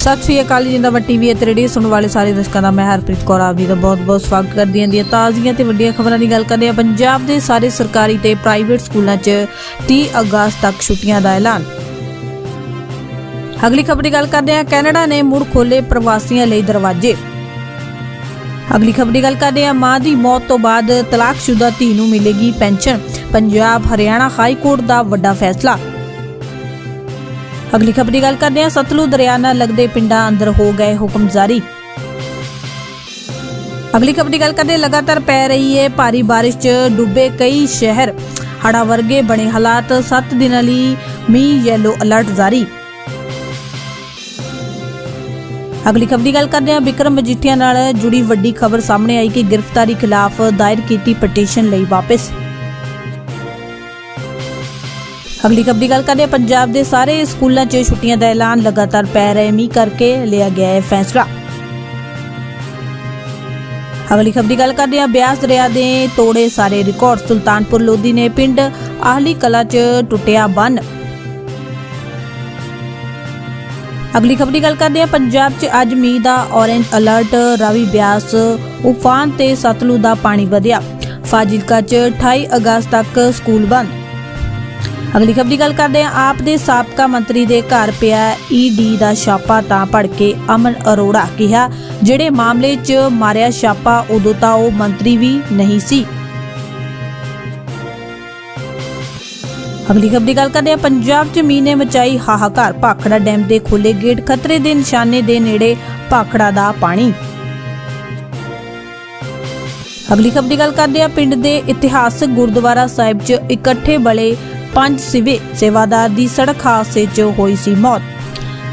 ਸਤਿ ਸ਼੍ਰੀ ਅਕਾਲ ਜੀ, ਜਿੰਦਾ ਟੀਵੀ ਅਤੇ ਰੇਡੀਓ ਸੁਣਨ ਵਾਲੇ ਸਾਰੇ ਦਰਸ਼ਕਾਂ ਦਾ, ਮੈਂ ਹਰਪ੍ਰੀਤ ਕੌਰ ਆਪ ਜੀ ਦਾ ਬਹੁਤ-ਬਹੁਤ ਸਵਾਗਤ ਕਰਦੀ ਹਾਂ ਦੀਆਂ ਤਾਜ਼ੀਆਂ ਤੇ ਵੱਡੀਆਂ ਖਬਰਾਂ ਦੀ ਗੱਲ ਕਰਦੇ ਹਾਂ। ਪੰਜਾਬ ਦੇ ਸਾਰੇ ਸਰਕਾਰੀ ਤੇ ਪ੍ਰਾਈਵੇਟ ਸਕੂਲਾਂ 'ਚ 30 ਅਗਸਤ ਤੱਕ ਛੁੱਟੀਆਂ ਦਾ ਐਲਾਨ। ਅਗਲੀ ਖਬਰ ਦੀ ਗੱਲ ਕਰਦੇ ਹਾਂ। ਕੈਨੇਡਾ ਨੇ ਮੁੜ ਖੋਲੇ ਪ੍ਰਵਾਸੀਆਂ ਲਈ ਦਰਵਾਜ਼ੇ। ਅਗਲੀ ਖਬਰ ਦੀ ਗੱਲ ਕਰਦੇ ਹਾਂ। ਮਾਂ ਦੀ ਮੌਤ ਤੋਂ ਬਾਅਦ ਤਲਾਕਸ਼ੁਦਾ ਧੀ ਨੂੰ ਮਿਲੇਗੀ pension. Punjab Haryana high court ਦਾ ਵੱਡਾ ਫੈਸਲਾ। ਅਗਲੀ ਖਬਰ ਦੀ ਗੱਲ ਕਰਦੇ ਹਾਂ। ਸਤਲੁਜ ਦਰਿਆ ਨਾਲ ਲੱਗਦੇ ਪਿੰਡਾਂ ਅੰਦਰ ਹੋ ਗਏ ਹੁਕਮ ਜਾਰੀ। ਅਗਲੀ ਖਬਰ ਦੀ ਗੱਲ ਕਰਦੇ ਲਗਾਤਾਰ ਪੈ ਰਹੀ ਹੈ ਭਾਰੀ ਬਾਰਿਸ਼ 'ਚ ਡੁੱਬੇ ਕਈ ਸ਼ਹਿਰ। ਹੜਾ ਵਰਗੇ ਬਣੇ ਹਾਲਾਤ 7 ਦਿਨਾਂ ਲਈ ਮੀਂਹ ਯੈਲੋ ਅਲਰਟ ਜਾਰੀ। ਅਗਲੀ ਖਬਰ ਦੀ ਗੱਲ ਕਰਦੇ ਹਾਂ। ਵਿਕਰਮ ਮਜੀਠੀਆ ਨਾਲ ਜੁੜੀ ਵੱਡੀ ਖਬਰ ਸਾਹਮਣੇ ਆਈ ਕਿ ਗ੍ਰਿਫਤਾਰੀ ਖਿਲਾਫ ਦਾਇਰ ਕੀਤੀ ਪਟੀਸ਼ਨ ਲਈ ਵਾਪਸ। ਅਗਲੀ ਖਬਰ ਦੀ ਗੱਲ ਕਰਦੇ ਹਾਂ। ਪੰਜਾਬ ਦੇ ਸਾਰੇ ਸਕੂਲਾਂ 'ਚ ਛੁੱਟੀਆਂ ਦਾ ਐਲਾਨ ਲਗਾਤਾਰ ਪੈ ਰਹੇ ਮੀਂਹ ਕਰਕੇ ਲਿਆ ਗਿਆ ਹੈ ਫੈਸਲਾ। ਅਗਲੀ ਖਬਰ ਦੀ ਗੱਲ ਕਰਦੇ ਹਾਂ। ਬਿਆਸ ਦਰਿਆ ਦੇ ਤੋੜੇ ਸਾਰੇ ਰਿਕਾਰਡ ਸੁਲਤਾਨਪੁਰ ਲੋਧੀ ਨੇ ਪਿੰਡ ਆਹਲੀ ਕਲਾ 'ਚ ਟੁੱਟਿਆ ਬੰਨ। ਅਗਲੀ ਖਬਰ ਦੀ ਗੱਲ ਕਰਦੇ ਹਾਂ। ਪੰਜਾਬ 'ਚ ਅੱਜ ਮੀਂਹ ਦਾ ਔਰੇਂਜ ਅਲਰਟ ਰਾਵੀ ਬਿਆਸ ਉਫਾਨ ਤੇ ਸਤਲੁਜ ਦਾ ਪਾਣੀ ਵਧਿਆ। ਫਾਜ਼ਿਲਕਾ 'ਚ 28 ਅਗਸਤ ਤੱਕ ਸਕੂਲ ਬੰਦ। ਅਗਲੀ ਖਬਰ ਦੀ ਗੱਲ ਕਰਦੇ ਹਾਂ। ਆਪ ਦੇ ਸਾਬਕਾ ਮੰਤਰੀ ਦੇ ਘਰ ਪਿਆ ਈਡੀ ਦਾ ਛਾਪਾ ਤਾਂ ਪੜ ਅਮਨ ਅਰੋੜਾ ਕਿਹਾ, ਜਿਹੜੇ ਮਾਮਲੇ 'ਚ ਮਾਰਿਆ ਛਾਪਾ, ਉਦੋਂ ਤਾਂ ਉਹ ਮੰਤਰੀ ਵੀ ਨਹੀਂ ਸੀ। ਅਗਲੀ ਖਬਰ ਦੀ ਗੱਲ ਕਰਦੇ ਹਾਂ। ਪੰਜਾਬ 'ਚ ਮੀਂਹ ਨੇ ਮਚਾਈ ਹਾਹਾਕਾਰ। ਭਾਖੜਾ ਡੈਮ ਦੇ ਖੁੱਲੇ ਗੇਟ ਖਤਰੇ ਦੇ ਨਿਸ਼ਾਨੇ ਦੇ ਨੇੜੇ ਭਾਖੜਾ ਦਾ ਪਾਣੀ। ਅਗਲੀ ਖਬਰ ਦੀ ਗੱਲ ਕਰਦੇ ਹਾਂ। ਪਿੰਡ ਦੇ ਇਤਿਹਾਸਕ ਗੁਰਦੁਆਰਾ ਸਾਹਿਬ 'ਚ ਇਕੱਠੇ ਬਲੇ ਪੰਜ ਸਿਵੇ ਸੇਵਾਦਾਰ ਦੀ ਸੜਕ ਹਾਦਸੇ 'ਚ ਹੋਈ ਸੀ ਮੌਤ।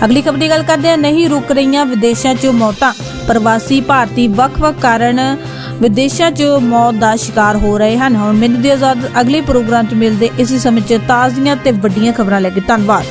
ਅਗਲੀ ਖਬਰ ਦੀ ਗੱਲ ਕਰਦੇ ਹਾਂ। ਨਹੀਂ ਰੁਕ ਰਹੀਆਂ ਵਿਦੇਸ਼ਾਂ 'ਚ ਮੌਤਾਂ। ਪ੍ਰਵਾਸੀ ਭਾਰਤੀ ਵੱਖ-ਵੱਖ ਕਾਰਨ ਵਿਦੇਸ਼ਾਂ 'ਚ ਮੌਤ ਦਾ ਸ਼ਿਕਾਰ ਹੋ ਰਹੇ ਹਨ। ਹੁਣ ਮੈਨੂੰ ਦੀ ਆਜ਼ਾਦ ਅਗਲੇ ਪ੍ਰੋਗਰਾਮ 'ਚ ਮਿਲਦੇ ਇਸੇ ਸਮੇਂ 'ਚ ਤਾਜ਼ੀਆਂ ਤੇ ਵੱਡੀਆਂ ਖਬਰਾਂ ਲੈ ਕੇ ਧੰਨਵਾਦ।